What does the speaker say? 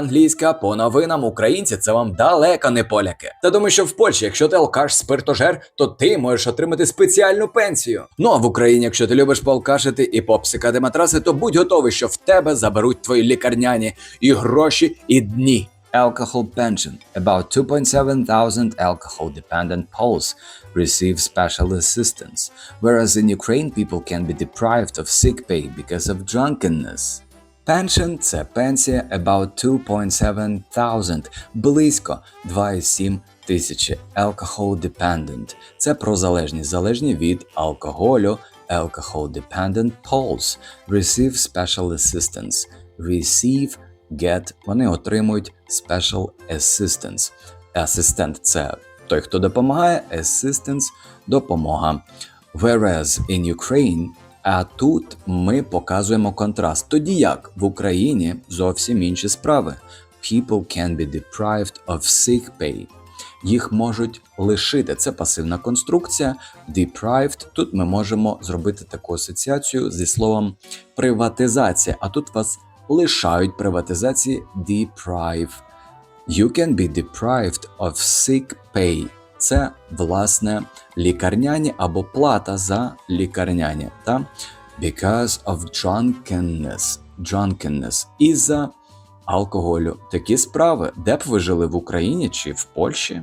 Англійська по новинам українці це вам далеко не поляки. Та думаю, що в Польщі, якщо ти алкаш спиртожер, то ти можеш отримати спеціальну пенсію. Ну а в Україні, якщо ти любиш поалкашити і попсикати матраси, то будь готовий, що в тебе заберуть твої лікарняні і гроші, і дні. Alcohol pension. About 2.7 thousand alcohol dependent Poles receive special assistance, whereas in Ukraine people can be deprived of sick pay because of drunkenness. Pension – це пенсія about 2.7 thousand, близько 2,7 тисячі. Alcohol dependent – це про залежність, залежні від алкоголю. Alcohol dependent Poles receive special assistance. Receive – get – вони отримують special assistance. Асистент – це той, хто допомагає, assistance – допомога. Whereas in Ukraine а тут ми показуємо контраст. Тоді як в Україні зовсім інші справи. People can be deprived of sick pay. Їх можуть лишити. Це пасивна конструкція. Deprived. Тут ми можемо зробити таку асоціацію зі словом приватизація. А тут вас лишають приватизації deprive. You can be deprived of sick pay. Це власне лікарняні або плата за лікарняні. Та? Because of drunkenness. Drunkenness. Із-за алкоголю. Такі справи, де б ви жили в Україні чи в Польщі?